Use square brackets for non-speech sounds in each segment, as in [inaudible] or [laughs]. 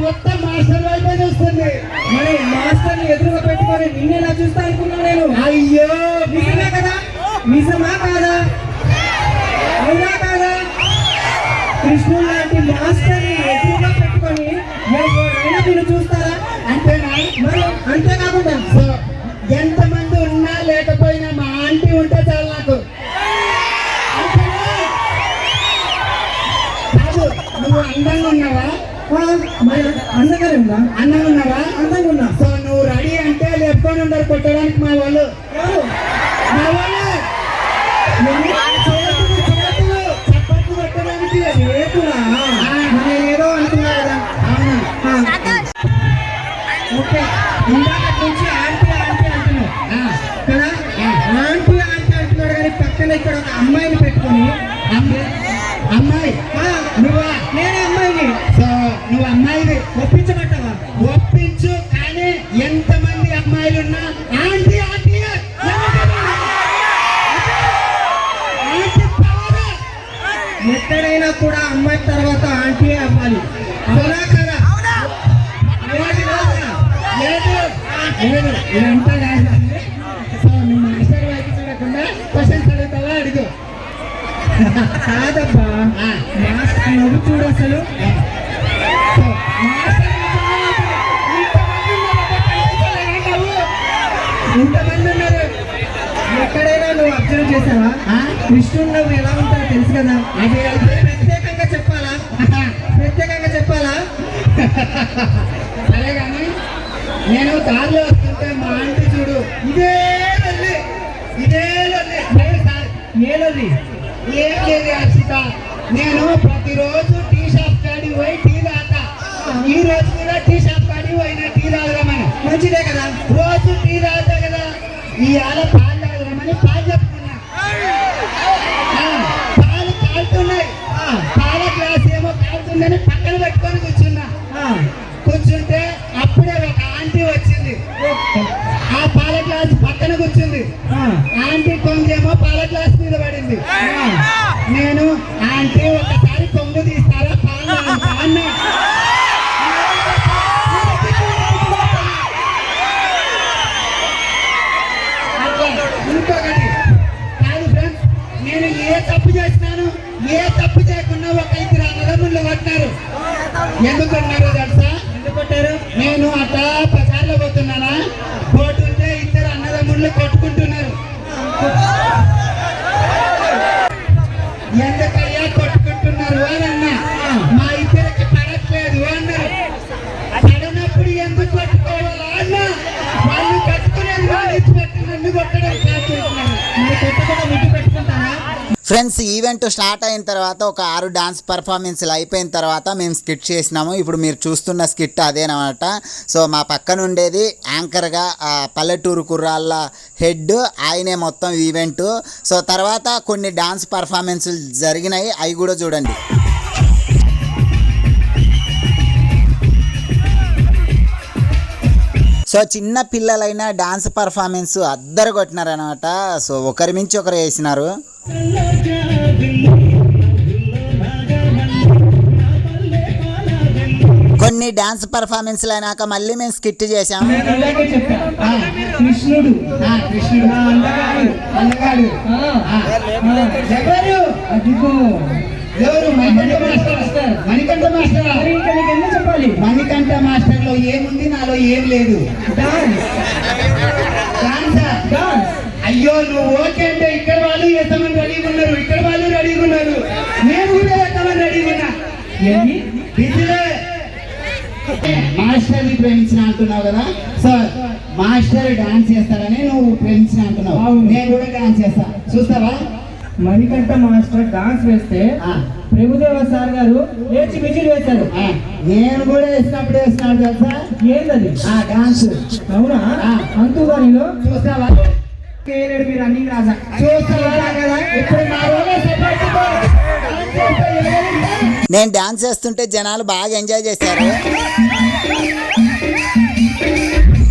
మొత్తం మాస్టర్ వైపే చూస్తుంది మరి మాస్టర్ని ఎదురుగా పెట్టుకొని నిన్ను ఎలా చూస్తా అనుకున్నా నేను. అయ్యో! నిజమే కదా? నిజమా కాదా? అవునా కాదా? కృష్ణుడు లాంటి మాస్టర్ని ఎదురుగా పెట్టుకొని ఎవరైనా నిన్ను చూస్తారా ఉందా అందంగా ఉన్నారా? అందంగా ఉన్నా. సో నువ్వు రెడీ అంటే లేపుకొని ఉన్నారు కొట్టడానికి మా వాళ్ళు మా వాళ్ళు చప్పట్లు కొట్టడానికి ఏదో అనుకున్నా కదా. ఓకే. ఇందాక నుంచి ఆంటీ ఆంటీ అంటున్నావు. కదా? ఆంటీ ఆంటీ అంటున్నాడు కానీ పక్కన ఇక్కడ ఒక అమ్మాయిని పెట్టుకొని. అమ్మాయి? అమ్మాయి. నువ్వా? నేనే అమ్మాయిని. సో నువ్వు అమ్మాయిని ఒప్పించమంటావా? ఎక్కడైనా కూడా అమ్మాయి తర్వాత ఆంటీ అవ్వాలి. అవునా కదా? లేదు? లేదు లేదు ఇదంతా కాదు సో నువ్వు మాస్టర్ వైపు చూడకుండా క్వశ్చన్స్ అడుగుతావా? అడుగు. [laughs] కాదబ్బా. మాస్టర్ నువ్వు చూడు అసలు. ఎక్కడైనా నువ్వు అబ్జర్వ్ చేసావా? కృష్ణుడు నువ్వు ఎలా ఉంటావో తెలుసు కదా? అదే ప్రత్యేకంగా చెప్పాలా? ప్రత్యేకంగా చెప్పాలా? సరే కానీ నేను దారిలో వస్తుంటే మా ఆంటీ చూడు ఇదే లొల్లి ఇదే లొల్లి. ఏలది ఏం లేదు హర్షిత నేను ప్రతిరోజు టీ షాప్ కాడికి పోయి టీ తాగుతా. ఈ రోజు కూడా టీ షాప్ కాడికి పోయినా టీ తాగుదామని. మంచిదే కదా? రోజు టీ తాగుతా కదా. ఇవాళ పాలు తాగుదామని పాలు చెప్తున్నా. పాలు కాలుతున్నాయి పాల గ్లాస్ ఏమో కాలుతుందని పక్కన పెట్టుకొని కూర్చున్నా. కూర్చుంటే అప్పుడే ఒక ఆంటీ వచ్చింది. ఆ పాల గ్లాస్ పక్కన కూర్చుంది. ఆ. ఆంటీ కొంగేమో పాల గ్లాస్ మీద పడింది. నేను ఆంటీ ఒకసారి కొంగు తీసి తప్పు చేసినాను ఏ తప్పు చేయకుండా ఒక ఇద్దరు అన్నదమ్ముళ్ళు కొట్టారు ఎందుకు కొట్టారు తెలుసా? ఎందుకు కొట్టారు? నేను అట్లా ప్రచారంలో పోతున్నానా? పోతుంటే ఇద్దరు అన్నదమ్ముళ్ళు కొట్టుకుంటున్నారు. ఎందుకయ్యా కొట్టుకుంటున్నారు అని అన్నా? మా ఇద్దరికి పడట్లేదు అన్నారు పడినప్పుడు ఎందుకు కొట్టుకోవాలా అన్నా? వాళ్ళు కట్టుకునేది వాళ్ళు ఇచ్చి నన్ను కొట్టడం ఫ్రెండ్స్ ఈవెంట్ స్టార్ట్ అయిన తర్వాత ఒక ఆరు డాన్స్ పర్ఫార్మెన్స్లు అయిపోయిన తర్వాత మేము స్కిట్ చేసినాము. ఇప్పుడు మీరు చూస్తున్న స్కిట్ అదేనమాట. సో మా పక్కన ఉండేది యాంకర్గా పల్లెటూరు కుర్రాళ్ళ హెడ్. ఆయనే మొత్తం ఈవెంట్. సో తర్వాత కొన్ని డాన్స్ పర్ఫార్మెన్స్లు జరిగినాయి. అవి కూడా చూడండి. సో చిన్న పిల్లలైన డాన్స్ పర్ఫార్మెన్స్ అద్దరు కొట్టినారనమాట సో ఒకరి మించి ఒకరు వేసినారు. డాన్స్ పర్ఫార్మెన్స్లు అయినాక మళ్ళీ మేము స్కిట్ చేసాం కృష్ణుడు. మణికంఠ మాస్టర్. మణికంఠ మాస్టర్? లో ఏముంది? నాలో ఏం లేదు. డాన్సా డాన్స్ అయ్యో నువ్వు ఓకే అంటే ఇక్కడ వాళ్ళు ఎంతమంది రెడీగా ఉన్నారు ఇక్కడ వాళ్ళు రెడీగా ఉన్నారు నేను కూడా ఎంతమంది రెడీగా ఉన్నా ఏంటి బిజీలే మాస్టర్ని ప్రేమించిన అంటున్నావు కదా? సో మాస్టర్ డాన్స్ చేస్తాడని నువ్వు ప్రేమించిన అంటున్నావు. నేను కూడా డాన్స్ చేస్తా. చూస్తావా? మణికంఠ మాస్టర్ డాన్స్ వేస్తే ప్రభుదేవ సార్ గారు లేచి విజిల్ వేశారు. నేను కూడా వేసినప్పుడు వేసినాడు తెలుసా? ఏందది? ఆ డాన్స్. అవునా? ఆ. అంతుగానిలో చూస్తావా? కేలేడు మీరు రన్నింగ్ రాజా. చూస్తావా? కదా ఇప్పుడు నా రోజు నేను డాన్స్ చేస్తుంటే జనాలు బాగా ఎంజాయ్ చేశారు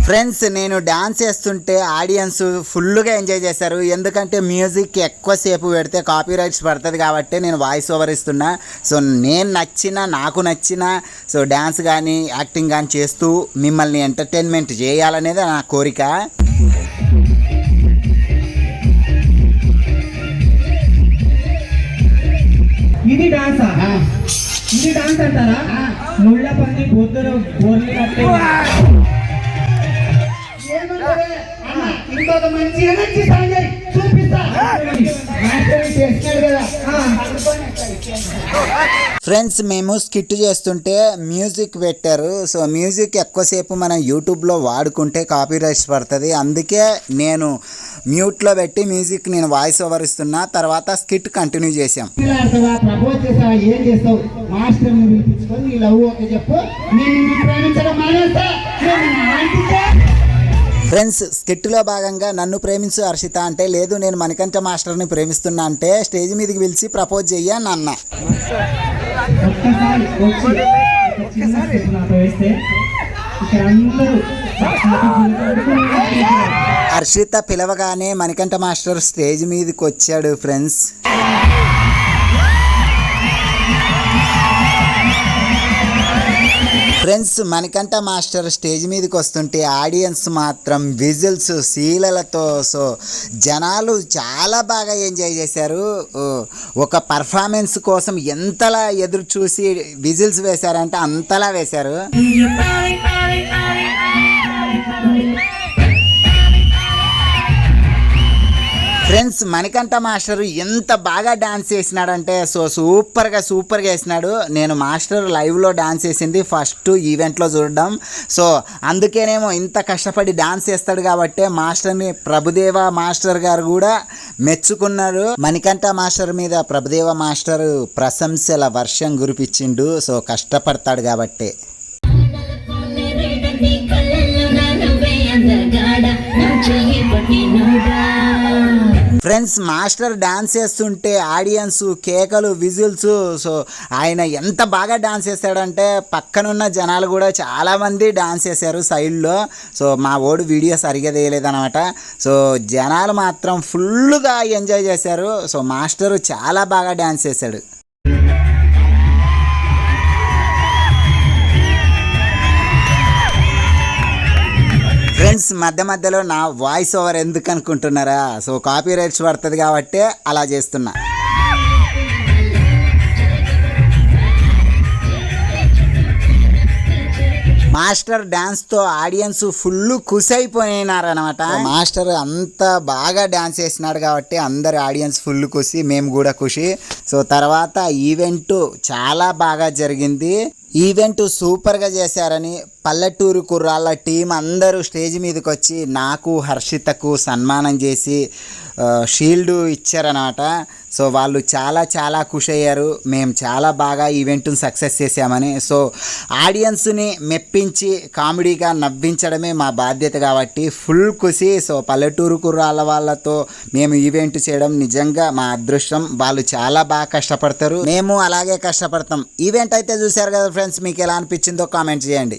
ఫ్రెండ్స్ నేను డాన్స్ చేస్తుంటే ఆడియన్స్ ఫుల్గా ఎంజాయ్ చేశారు ఎందుకంటే మ్యూజిక్ ఎక్కువసేపు పెడితే కాపీ రైట్స్ పడుతుంది కాబట్టి నేను వాయిస్ ఓవర్ ఇస్తున్నా. సో నేను నచ్చిన నాకు నచ్చిన సో డ్యాన్స్ కానీ యాక్టింగ్ కానీ చేస్తూ మిమ్మల్ని ఎంటర్టైన్మెంట్ చేయాలనేది నా కోరిక. ఇది డాన్సా? ఇది డాన్స్ అంటారా? ముళ్ళ పంది బొద్దులు బోర్లు కట్టే. ఇంకొక మంచి ఎనర్జీ సాంగ్ చూపిస్తా. మాస్టర్ కదా ఫ్రెండ్స్ మేము స్కిట్ చేస్తుంటే మ్యూజిక్ పెట్టారు. సో మ్యూజిక్ ఎక్కువసేపు మనం యూట్యూబ్లో వాడుకుంటే కాపీ రైట్స్ పడుతుంది. అందుకే నేను మ్యూట్లో పెట్టి మ్యూజిక్ నేను వాయిస్ ఓవర్ ఇస్తున్నా తర్వాత స్కిట్ కంటిన్యూ చేసాం నిన్ను నిన్ను ఆంటీకే ఫ్రెండ్స్ స్కిట్లో భాగంగా నన్ను ప్రేమించు హర్షిత అంటే లేదు నేను మణికంఠ మాస్టర్ని ప్రేమిస్తున్నా అంటే స్టేజ్ మీదకి పిలిచి ప్రపోజ్ చెయ్యి అని అన్న ఒక్కసారి హర్షిత పిలవగానే మణికంఠ మాస్టర్ స్టేజ్ మీదకి వచ్చాడు friends friends Manikanta master stage మీదకి వస్తుంటే ఆడియన్స్ మాత్రం విజిల్స్ శీలలతో సో జనాలు చాలా బాగా ఎంజాయ్ చేశారు. ఒక పర్ఫార్మెన్స్ కోసం ఎంతలా ఎదురు చూసి విజిల్స్ వేశారంటే అంతలా వేశారు. ఫ్రెండ్స్ మణికంఠ మాస్టర్ ఎంత బాగా డాన్స్ చేసినాడంటే సో సూపర్గా సూపర్గా వేసినాడు. నేను మాస్టర్ లైవ్లో డాన్స్ చేసింది ఫస్ట్ ఈవెంట్లో చూడడం. సో అందుకేనేమో ఇంత కష్టపడి డాన్స్ చేస్తాడు కాబట్టి మాస్టర్ని ప్రభుదేవ మాస్టర్ గారు కూడా మెచ్చుకున్నారు. మణికంఠ మాస్టర్ మీద ప్రభుదేవ మాస్టర్ ప్రశంసల వర్షం కురిపించిండు. సో కష్టపడతాడు కాబట్టి. ఫ్రెండ్స్ మాస్టర్ డాన్స్ చేస్తుంటే ఆడియన్స్ కేకలు విజిల్స్ సో ఆయన ఎంత బాగా డాన్స్ చేశాడంటే పక్కనున్న జనాలు కూడా చాలామంది డాన్స్ చేశారు సైడ్లో సో మా ఓడు వీడియో సరిగా తీయలేదనమాట సో జనాలు మాత్రం ఫుల్గా ఎంజాయ్ చేశారు. సో మాస్టర్ చాలా బాగా డాన్స్ చేశాడు. ఫ్రెండ్స్ మధ్య మధ్యలో నా వాయిస్ ఓవర్ ఎందుకు అనుకుంటున్నారా? సో కాపీ రైట్స్ పడుతుంది కాబట్టి అలా చేస్తున్నా. మాస్టర్ డాన్స్తో ఆడియన్స్ ఫుల్ ఖుషి మాస్టర్ అంత బాగా డాన్స్ చేసినాడు కాబట్టి అందరు ఆడియన్స్ ఫుల్ ఖుషి మేము కూడా ఖుషి సో తర్వాత ఈవెంట్ చాలా బాగా జరిగింది. ఈవెంట్ సూపర్గా చేశారని పల్లెటూరు కుర్రాళ్ళ టీం అందరూ స్టేజ్ మీదకి వచ్చి నాకు హర్షితకు సన్మానం చేసి షీల్డ్ ఇచ్చారనమాట సో వాళ్ళు చాలా చాలా ఖుషి అయ్యారు మేము చాలా బాగా ఈవెంట్ని సక్సెస్ చేసామని సో ఆడియన్స్ని మెప్పించి కామెడీగా నవ్వించడమే మా బాధ్యత కాబట్టి ఫుల్ ఖుషి. సో పల్లెటూరు కుర్రాళ్ళ వాళ్ళతో మేము ఈవెంట్ చేయడం నిజంగా మా అదృష్టం. వాళ్ళు చాలా బాగా కష్టపడతారు. మేము అలాగే కష్టపడతాం. ఈవెంట్ అయితే చూశారు కదా ఫ్రెండ్స్ మీకు ఎలా అనిపించిందో కామెంట్ చేయండి.